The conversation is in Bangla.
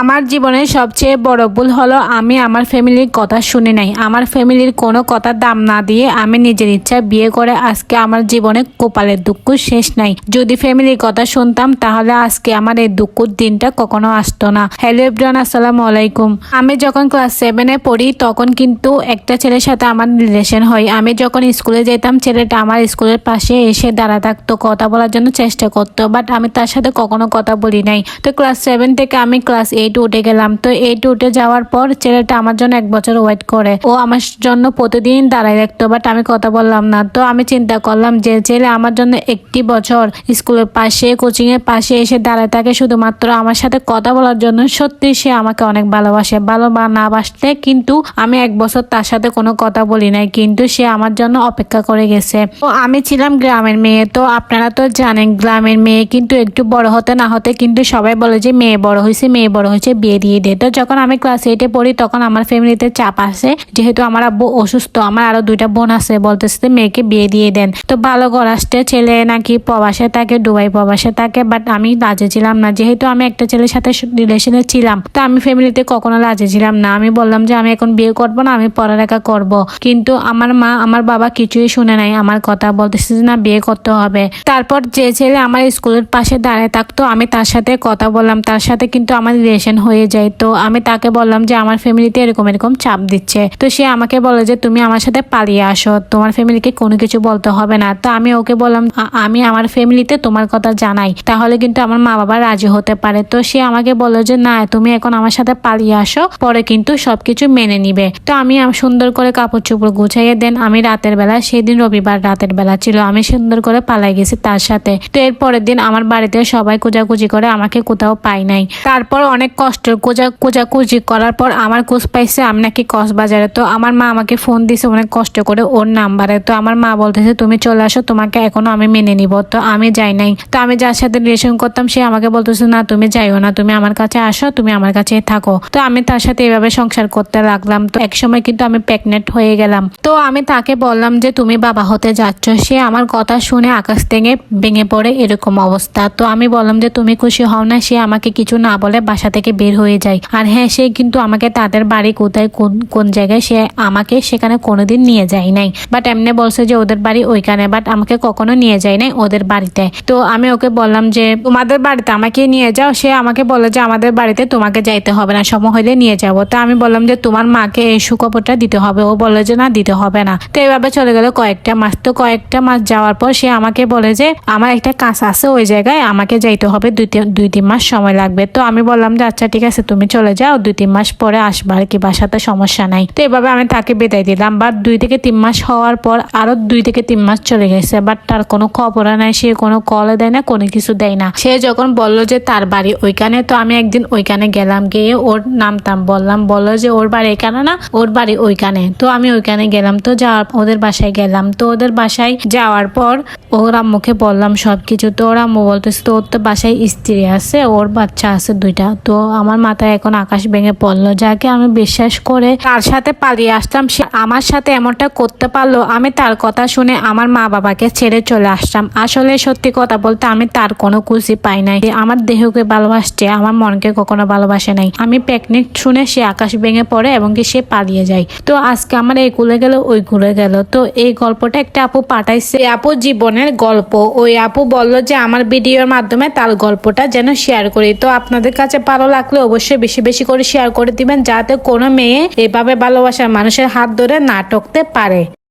আমার জীবনের সবচেয়ে বড় ভুল হলো আমি আমার ফ্যামিলির কথা শুনে নাই। আমার ফ্যামিলির কোনো কথা দাম না দিয়ে আমি নিজের ইচ্ছা বিয়ে করে আজকে আমার জীবনে কপালের দুঃখ শেষ নাই। যদি ফ্যামিলির কথা শুনতাম তাহলে আজকে আমার এই দুঃখর দিনটা কখনো আসতো না। হ্যালো এভরিওয়ান, আসসালামু আলাইকুম। আমি যখন ক্লাস সেভেনে পড়ি তখন কিন্তু একটা ছেলের সাথে আমার রিলেশন হয়। আমি যখন স্কুলে যেতাম ছেলেটা আমার স্কুলের পাশে এসে দাঁড়া থাকতো, কথা বলার জন্য চেষ্টা করতো বাট আমি তার সাথে কখনো কথা বলি নাই। তো ক্লাস সেভেন থেকে আমি ক্লাস এইট উঠে গেলাম। তো এইট উঠে যাওয়ার পর ছেলেটা আমার জন্য এক বছর ওয়েট করে। ও আমার জন্য প্রতিদিন দাঁড়ায় রাখতো বাট আমি কথা বললাম না। তো আমি চিন্তা করলাম যে ছেলে আমার জন্য একটি বছর স্কুলের পাশে কোচিং এর পাশে এসে দাঁড়ায় থাকে। শুধুমাত্র আমার সাথে কথা বলার জন্য সত্যি সে আমাকে অনেক ভালোবাসে। ভালো বা না বাসলে কিন্তু আমি এক বছর তার সাথে কোনো কথা বলি নাই, কিন্তু সে আমার জন্য অপেক্ষা করে গেছে। তো আমি ছিলাম গ্রামের মেয়ে। তো আপনারা তো জানেন, গ্রামের মেয়ে কিন্তু একটু বড় হতে না হতে কিন্তু সবাই বলে যে মেয়ে বড় হয়েছে, মেয়ে বড় হয়েছে। বিয়ে দিয়ে দে তো যখন আমি ক্লাস এইটে পড়ি, তখন আমার ফ্যামিলিতে চাপ আসে, যেহেতু আমার আব্বু অসুস্থ, আমার আরও দুইটা বোন আছে, বলতেছে মেয়েকে বিয়ে দিয়ে দেন। তো ভালো আসতে ছেলে নাকি প্রবাসে থাকে, দুবাই প্রবাসে থাকে বাট আমি রাজি ছিলাম না। যেহেতু আমি একটা ছেলের সাথে রিলেশনে ছিলাম, তো আমি ফ্যামিলিতে কখনো লাজে ছিলাম না। আমি বললাম যে আমি এখন বিয়ে করব না, আমি পড়ালেখা করব। কিন্তু আমার মা, আমার বাবা কিছুই শুনে নাই, আমার কথা বলতেছে যে না, বিয়ে করতে হবে। তারপর যে ছেলে আমার স্কুলের পাশে দাঁড়ায় থাকতো, আমি তার সাথে কথা বললাম, তার সাথে কিন্তু আমার রিলেশন হয়ে যায়। তো আমি তাকে বললাম যে, আমার ফ্যামিলিতে এরকম এরকম চাপ দিচ্ছে। তো সে আমাকে বলে যে, তুমি আমার সাথে পালিয়ে আসো। তোমার ফ্যামিলিকে কোনো কিছু বলতে হবে না। তো আমি ওকে বললাম আমি আমার ফ্যামিলিতে তোমার কথা জানাই। তাহলে কিন্তু আমার মা বাবা রাজি হতে পারে। তো সে আমাকে বলল যে, না, তুমি এখন আমার সাথে পালিয়ে আসো। পরে কিন্তু সবকিছু মেনে নিবে। তো আমি সুন্দর করে কাপড় চোপড় গুছাইয়ে দেন। আমি রাতের বেলা, সেদিন রবিবার রাতের বেলা ছিল। আমি সুন্দর করে পালাই গেছি তার সাথে। তো এর পরের দিন আমার বাড়িতে সবাই কোজাকুজি করে আমাকে কোথাও পাই নাই। তারপর অনেক কষ্ট কোজা, কোজাকুজি করার পর আমার কোচ পাইছে আমি নাকি কক্সবাজারে। তো আমার মা আমাকে ফোন দিছে অনেক কষ্ট করে ওর নাম্বারে। তো আমার মা বলতেছে, তুমি চলে আসো, তোমাকে এখনও আমি মেনে নিব। তো আমি যাই নাই। তো আমি যার সাথে রিলেশন করতাম, সে আমাকে বলতেছে, না, তুমি যাইও না, তুমি আমার কাছে আসো, তুমি আমার কাছে থাকো। তো আমি তার সাথে এভাবে সংসার করতে লাগলাম। তো এক সময় কিন্তু আমি প্রেগনেন্ট হয়ে গেলাম। তো আমি তাকে বললাম যে, তুমি বাবা হতে যাচ্ছ। সে আমার কথা শুনে আকাশ থেকে ভেঙে পড়ে এরকম অবস্থা। তো আমি বললাম যে, তুমি খুশি হও না। সে আমাকে কিছু না বলে বাসা বের হয়ে যায়। আর হ্যাঁ সে কিন্তু আমাকে তাদের বাড়ি কোথায়, কোন কোন জায়গায় সে আমাকে সেখানে কোনোদিন নিয়ে যায় নাই। বাট এমনি বলছে যে ওদের বাড়ি ওইখানে বাট আমাকে কখনো নিয়ে যায় নাই ওদের বাড়িতে। তো আমি ওকে বললাম যে, তোমাদের বাড়িতে আমাকে নিয়ে যাও। সে আমাকে বলে যে, আমাদের বাড়িতে তোমাকে যাইতে হবে না, সময় হলে নিয়ে যাব। তো আমি বললাম যে, তোমার মাকে এই সুখবরটা দিতে হবে। ও বলে যে, না, দিতে হবে না। তো এইভাবে চলে গেল কয়েকটা মাস। তো কয়েকটা মাস যাওয়ার পর সে আমাকে বলে যে, আমার একটা কাজ আছে ওই জায়গায়, আমাকে যাইতে হবে। দুই দুই তিন মাস সময় লাগবে। তো আমি বললাম যে আচ্ছা ঠিক আছে, তুমি চলে যাও। দুই, তিন মাস পরে আসবা আর কি, বাসাতে সমস্যা নাই। তো এভাবে আমি তাকে বিদায় দিলাম। বাট দুই থেকে তিন মাস হওয়ার পর আরও দুই থেকে তিন মাস চলে গেছে। বাট তার কোনো খবর নাই, সে কোনো কলে দেয় না, কোনো কিছু দেয় না। সে যখন বলল যে তার বাড়ি ওইখানে, তো আমি একদিন ওইখানে গেলাম, গিয়ে ওর নামতাম বললাম। বলল যে ওর বাড়ি এখানে না, ওর বাড়ি ওইখানে। তো আমি ওইখানে গেলাম, তো যাওয়ার, ওদের বাসায় গেলাম। তো ওদের বাসায় যাওয়ার পর ওর আম্মুকে বললাম সবকিছু। তো ওর আম্মু বলতেছে তো ওর তো বাসায় স্ত্রী আছে, ওর বাচ্চা আছে দুইটা। তো আমার মাথায় এখন আকাশ ভেঙে পড়ল। যাকে আমি বিশ্বাস করে তার সাথে পালিয়ে আসতাম, সে আমার সাথে এমনটা করতে পারল, আমি তার কথা শুনে আমার মা বাবাকে ছেড়ে চলে আসতাম। আসলে সত্যি কথা বলতে আমি তার কোনো খুশি পাই নাই। আমার দেহকে ভালোবাসছে, আমার মনকে কখনো ভালোবাসে নাই। আমি প্রেগনেন্ট শুনে সে আকাশ ভেঙে পড়ে এবং কি সে পালিয়ে যায়। তো আজকে আমার এই কুলে গেল, ওই কুলে গেল। তো এই গল্পটা একটা আপু পাঠাইছে। আপু জীবনের গল্প। ওই আপু বলল যে, আমার ভিডিওর মাধ্যমে তার গল্পটা যেন শেয়ার করি। তো আপনাদের কাছে ভালো লাগলে অবশ্যই বেশি বেশি করে শেয়ার করে দিবেন যাতে কোনো মেয়ে এভাবে ভালোবাসার মানুষের হাত ধরে না টকতে পারে।